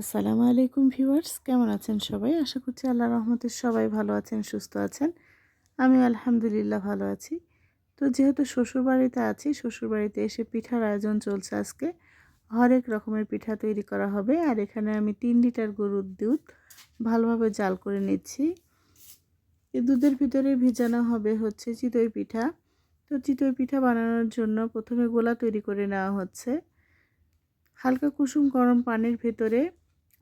আসসালামু আলাইকুম ভিউয়ার্স, কেমন আছেন সবাই? আশা করছি আল্লাহ রহমতের সবাই ভালো আছেন, সুস্থ আছেন। আমি আলহামদুলিল্লাহ ভালো আছি। তো যেহেতু শ্বশুরবাড়িতে আছি, শ্বশুরবাড়িতে এসে পিঠার আয়োজন চলছে আজকে। হরেক রকমের পিঠা তৈরি করা হবে আর এখানে আমি তিন লিটার গরুর দুধ ভালোভাবে জাল করে নিচ্ছি। এই দুধের ভিতরে ভিজানো হবে হচ্ছে চিতই পিঠা। তো চিতই পিঠা বানানোর জন্য প্রথমে গোলা তৈরি করে নেওয়া হচ্ছে। হালকা কুসুম গরম পানির ভেতরে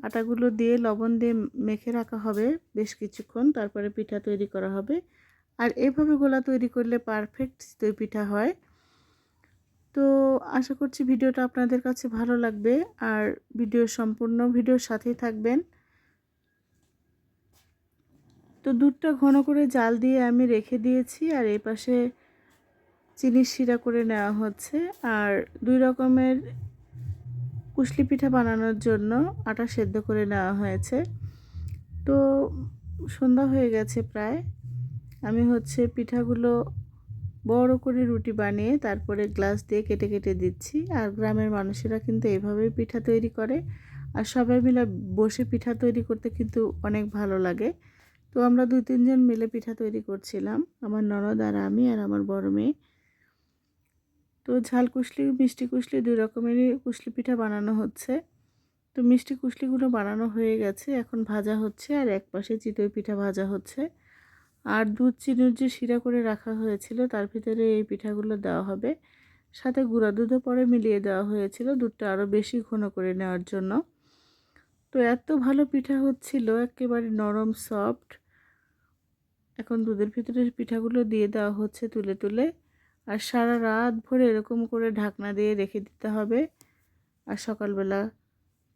আটাগুলো দিয়ে লবণ দিয়ে মেখে রাখা হবে বেশ কিছুক্ষণ, তারপরে পিঠা তৈরি করা হবে। আর এভাবে গোলা তৈরি করলে পারফেক্ট চিতই পিঠা হয়। তো আশা করছি ভিডিওটা আপনাদের কাছে ভালো লাগবে। আর ভিডিও সম্পূর্ণ ভিডিওর সাথেই থাকবেন। তো দুধটা ঘন করে জাল দিয়ে আমি রেখে দিয়েছি আর এই পাশে চিনির শিরা করে নেওয়া হচ্ছে। আর দুই রকমের কুশলি পিঠা বানানোর জন্য আটা সেদ্ধ করে নেওয়া হয়েছে। তো সন্ধ্যা হয়ে গেছে প্রায়। আমি হচ্ছে পিঠাগুলো বড় করে রুটি বানিয়ে তারপরে গ্লাস দিয়ে কেটে কেটে দিচ্ছি। আর গ্রামের মানুষেরা কিন্তু এভাবেই পিঠা তৈরি করে। আর সবাই মিলে বসে পিঠা তৈরি করতে কিন্তু অনেক ভালো লাগে। তো আমরা দুই তিনজন মিলে পিঠা তৈরি করছিলাম। আমার ননদ আর আমি আর আমার বড় মেয়ে। তো ঝাল কুশলি, মিষ্টি কুশলি দুই রকমেরই কুশলি পিঠা বানানো হচ্ছে। তো মিষ্টি কুশলিগুলো বানানো হয়ে গেছে। এখন ভাজা হচ্ছে আর এক পাশে চিতই পিঠা ভাজা হচ্ছে। আর দুধ চিনির যে শিরা করে রাখা হয়েছিল, তার ভিতরে এই পিঠাগুলো দেওয়া হবে। সাথে গুঁড়া দুধও পরে মিলিয়ে দেওয়া হয়েছিল দুধটা আরও বেশি ঘন করে নেওয়ার জন্য। তো এত ভালো পিঠা হচ্ছিল, একেবারে নরম, সফট। এখন দুধের ভিতরে পিঠাগুলো দিয়ে দেওয়া হচ্ছে তুলে তুলে। আর সারা রাত ভরে এরকম করে ঢাকনা দিয়ে রেখে দিতে হবে। আর সকালবেলা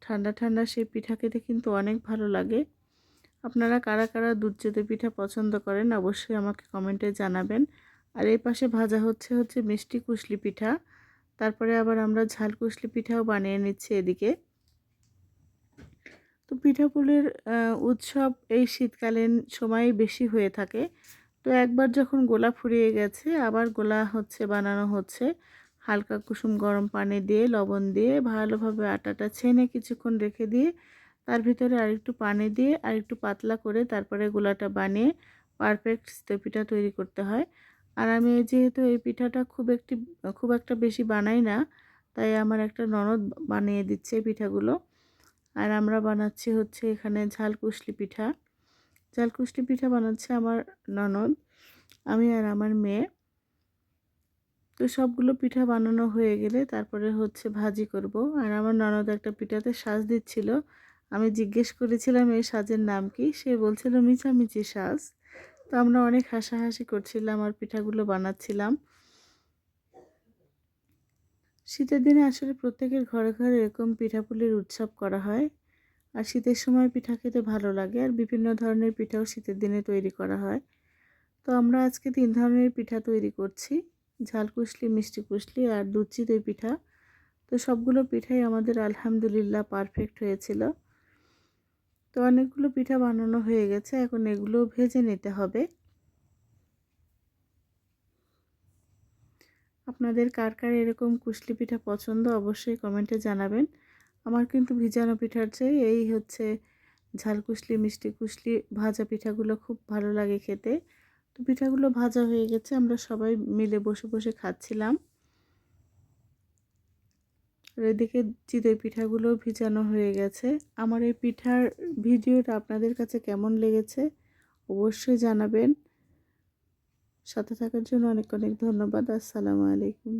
ঠান্ডা ঠান্ডা সেই পিঠা খেতে কিন্তু অনেক ভালো লাগে। আপনারা কারা কারা দুধ চেতে পিঠা পছন্দ করেন অবশ্যই আমাকে কমেন্টে জানাবেন। আর এই পাশে ভাজা হচ্ছে হচ্ছে মিষ্টি কুশলি পিঠা। তারপরে আবার আমরা ঝাল কুশলি পিঠাও বানিয়ে নিচ্ছি এদিকে। তো পিঠাপুলির উৎসব এই শীতকালীন সময় বেশি হয়ে থাকে। তো একবার যখন গোলা ফুরিয়ে গেছে, আবার গোলা হচ্ছে, বানানো হচ্ছে, হালকা কুসুম গরম পানি দিয়ে, লবণ দিয়ে, ভালোভাবে আটাটা ছেনে কিছুক্ষণ রেখে দিয়ে, তার ভিতরে আরেকটু পানি দিয়ে, আরেকটু পাতলা করে তারপরে গোলাটা বানিয়ে পারফেক্ট পিঠা তৈরি করতে হয়। আর আমি যেহেতু এই পিঠাটা খুব একটি, খুব একটা বেশি বানাই না, তাই আমার একটা ননদ বানিয়ে দিচ্ছে পিঠাগুলো। আর আমরা বানাচ্ছি হচ্ছে এখানে ঝাল কুশলি পিঠা। ঝালকুষ্টি পিঠা বানাচ্ছে আমার ননদ, আমি আর আমার মেয়ে। তো সবগুলো পিঠা বানানো হয়ে গেলে তারপরে হচ্ছে ভাজি করব। আর আমার ননদ একটা পিঠাতে সাজ দিচ্ছিল। আমি জিজ্ঞেস করেছিলাম, এই সাজের নাম কি? সে বলছিল মিচামিচি সাজ। তো আমরা অনেক হাসাহাসি করছিলাম, আর পিঠাগুলো বানাচ্ছিলাম। শীতের দিনে আসলে প্রত্যেকের ঘরে ঘরে এরকম পিঠাপুলির উৎসব করা হয়। আর শীতের সময় পিঠা খেতে ভালো লাগে আর বিভিন্ন ধরনের পিঠাও শীতের দিনে তৈরি করা হয়। তো আমরা আজকে তিন ধরনের পিঠা তৈরি করছি, ঝাল কুশলি মিষ্টি কুশলি আর দুধ চিতই পিঠা। তো সবগুলো পিঠাই আমাদের আলহামদুলিল্লাহ পারফেক্ট হয়েছিল। তো অনেকগুলো পিঠা বানানো হয়ে গেছে, এখন এগুলো ভেজে নিতে হবে। আপনাদের কার কার এরকম কুশলি পিঠা পছন্দ অবশ্যই কমেন্টে জানাবেন। আমার কিন্তু ভিজানো পিঠার চেয়ে এই হচ্ছে ঝাল কুশলি মিষ্টি কুশলি ভাজা পিঠাগুলো খুব ভালো লাগে খেতে। তো পিঠাগুলো ভাজা হয়ে গেছে, আমরা সবাই মিলে বসে বসে খাচ্ছিলাম। আর এদিকে চিতই পিঠাগুলো ভিজানো হয়ে গেছে। আমার এই পিঠার ভিডিওটা আপনাদের কাছে কেমন লেগেছে অবশ্যই জানাবেন। সাথে থাকার জন্য অনেক অনেক ধন্যবাদ। আসসালামু আলাইকুম।